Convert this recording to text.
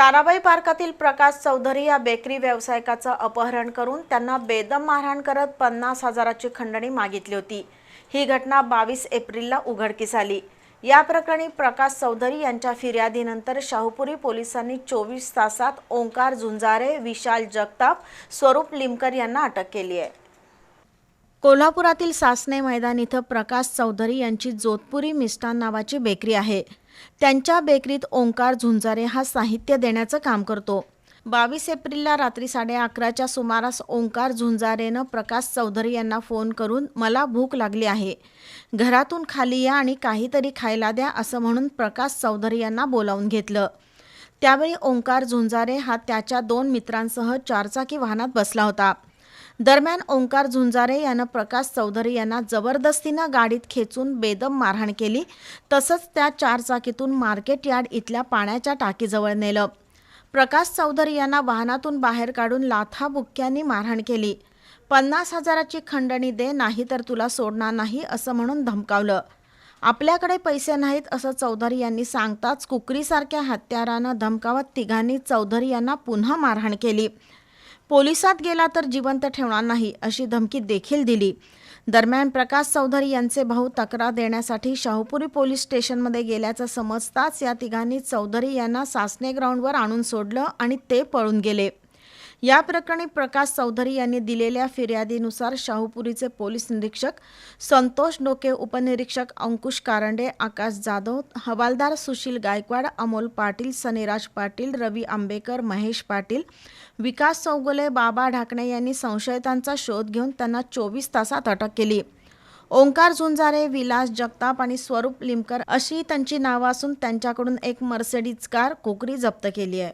ताराबाई पार्कातील प्रकाश चौधरी या बेकरी व्यावसायिकाचं अपहरण करून त्यांना बेदम मारहाण करत पन्नास हजाराची खंडणी मागितली होती. ही घटना बावीस एप्रिलला उघडकीस आली. या प्रकरणी प्रकाश चौधरी यांच्या फिर्यादीनंतर शाहूपुरी पोलिसांनी चोवीस तासात ओंकार झुंजारे विशाल जगताप स्वरूप लिमकर यांना अटक केली आहे. कोल्हापुरातील सासने मैदान इथं प्रकाश चौधरी यांची जोधपुरी मिष्टान नावाची बेकरी आहे. त्यांच्या बेकरीत ओंकार झुंजारे हा साहित्य देण्याचं काम करतो. बावीस एप्रिलला रात्री साडे अकराच्या सुमारास ओंकार झुंजारेनं प्रकाश चौधरी यांना फोन करून मला भूक लागली आहे. घरातून खाली या आणि काहीतरी खायला द्या असं म्हणून प्रकाश चौधरी यांना बोलावून घेतलं. त्यावेळी ओंकार झुंजारे हा त्याच्या दोन मित्रांसह चारचाकी वाहनात बसला होता. दरम्यान ओंकार झुंजारे यानं प्रकाश चौधरी यांना जबरदस्तीनं गाडीत खेचून बेदम मारहाण केली. तसंच त्या चारचाकीतून मार्केट यार्ड इथल्या पाण्याच्या टाकीजवळ नेलं. प्रकाश चौधरी यांना वाहनातून बाहेर काढून लाथाबुक्क्यांनी मारहाण केली. पन्नास हजाराची खंडणी दे नाही तर तुला सोडणार नाही असं म्हणून धमकावलं. आपल्याकडे पैसे नाहीत असं चौधरी यांनी सांगताच कुकरीसारख्या हत्यारानं धमकावत तिघांनी चौधरी यांना पुन्हा मारहाण केली. पोलिसात गेला तर जिवंत ठेवणार नाही अशी धमकी देखील दिली. दरम्यान प्रकाश चौधरी यांचे भाऊ तक्रार देण्यासाठी शाहूपुरी पोलीस स्टेशनमध्ये गेल्याचं समजताच या तिघांनी चौधरी यांना सासने ग्राउंडवर आणून सोडलं आणि ते पळून गेले. या प्रकरणी प्रकाश चौधरी यांनी दिलेल्या फिर्यादीनुसार शाहूपुरीचे पोलीस निरीक्षक संतोष डोके उपनिरीक्षक अंकुश कारंडे आकाश जाधव हवालदार सुशील गायकवाड अमोल पाटील सनिराज पाटील रवी आंबेकर महेश पाटील विकास चौगुले बाबा ढाकणे यांनी संशयितांचा शोध घेऊन त्यांना चोवीस तासात अटक केली. ओंकार झुंजारे विलास जगताप आणि स्वरूप लिमकर अशी त्यांची नावं असून त्यांच्याकडून एक मर्सेडीज कार कोकरी जप्त केली आहे.